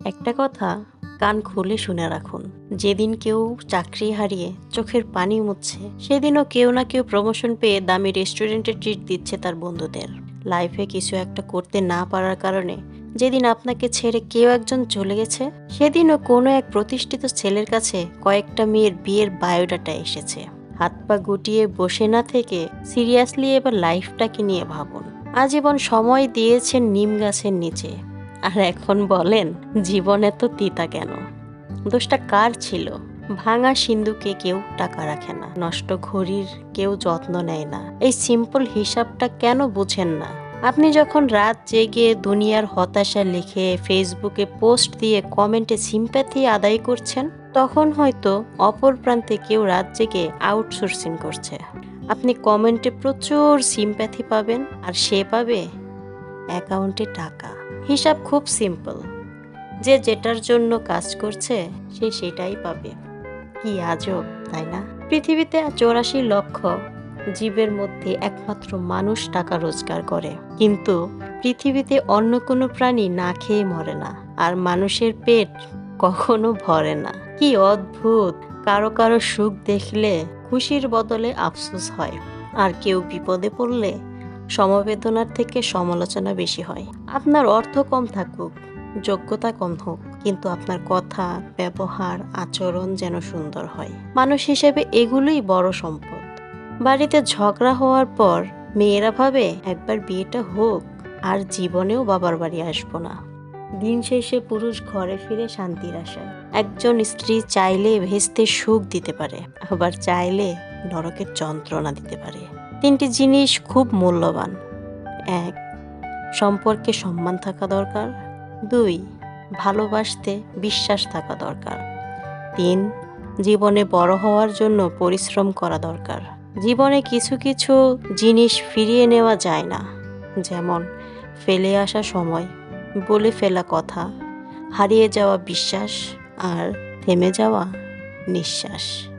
একটা কথা কান খুলে শুনে রাখুন, যেদিন কেউ চাকরি হারিয়ে চোখের পানি মুছছে, সেদিনও কেউ না কেউ প্রমোশন পেয়ে দামি রেস্টুরেন্টে ট্রিট দিচ্ছে তার বন্ধুদের। লাইফে কিছু একটা করতে না পারার কারণে যেদিন আপনাকে ছেড়ে কেউ একজন চলে গেছে, সেদিনও কোনো এক প্রতিষ্ঠিত ছেলের কাছে কয়েকটা মেয়ের বিয়ের বায়োডাটা এসেছে। হাত পা গুটিয়ে বসে না থেকে সিরিয়াসলি এবার লাইফটাকে নিয়ে ভাবুন। আজীবন সময় দিয়েছেন নিম গাছের নিচে। আর এখন বলেন, জীবন এত তিতা কেন? দোষটা কার ছিল? ভাঙা সিন্ধুকে কেউ টাকা রাখে না, নষ্ট ঘড়ির কেউ যত্ন নেয় না। এই সিম্পল হিসাবটা কেন বুঝেন না? আপনি যখন রাত জেগে দুনিয়ার হতাশা লিখে ফেসবুকে পোস্ট দিয়ে কমেন্টে সিম্প্যাথি আদায় করছেন, তখন হয়তো অপর প্রান্তে কেউ রাত জেগে আউটসোর্সিং করছে। আপনি কমেন্টে প্রচুর সিম্প্যাথি পাবেন, আর সে পাবে অ্যাকাউন্টে টাকা। হিসাব খুব সিম্পল। যে যেটার জন্য কাজ করছে, সে সেটাই পাবে। কি আজব, তাই না? পৃথিবীতে চৌরাশি লক্ষ জীবের মধ্যে একমাত্র মানুষ টাকা রোজগার করে। কিন্তু পৃথিবীতে অন্য কোনো প্রাণী না খেয়ে মরে না। আর মানুষের পেট কখনো ভরে না। কি অদ্ভুত! কারও কারও সুখ দেখলে খুশির বদলে আফসোস হয়। আর কেউ বিপদে পড়লে সমবেদনার থেকে সমালোচনা বেশি হয়। আপনার অর্থ কম থাকুক, যোগ্যতা কম হোক, কিন্তু আপনার কথা, ব্যবহার, আচরণ যেন সুন্দর হয়। মানুষ হিসেবে এগুলোই বড় সম্পদ। বাড়িতে ঝগড়া হওয়ার পর মেয়েরা ভাবে, একবার বিয়েটা হোক, আর জীবনেও বাবার বাড়ি আসব না। দিন শেষে পুরুষ ঘরে ফিরে শান্তির আশায়। একজন স্ত্রী চাইলে ভেস্তে সুখ দিতে পারে, আবার চাইলে নরকের যন্ত্রণা দিতে পারে। তিনটি জিনিস খুব মূল্যবান। এক, সম্পর্কে সম্মান থাকা দরকার। দুই, ভালোবাসতে বিশ্বাস থাকা দরকার। তিন, জীবনে বড় হওয়ার জন্য পরিশ্রম করা দরকার। জীবনে কিছু কিছু জিনিস ফিরিয়ে নেওয়া যায় না। যেমন, ফেলে আসা সময়, বলে ফেলা কথা, হারিয়ে যাওয়া বিশ্বাস আর থেমে যাওয়া নিঃশ্বাস।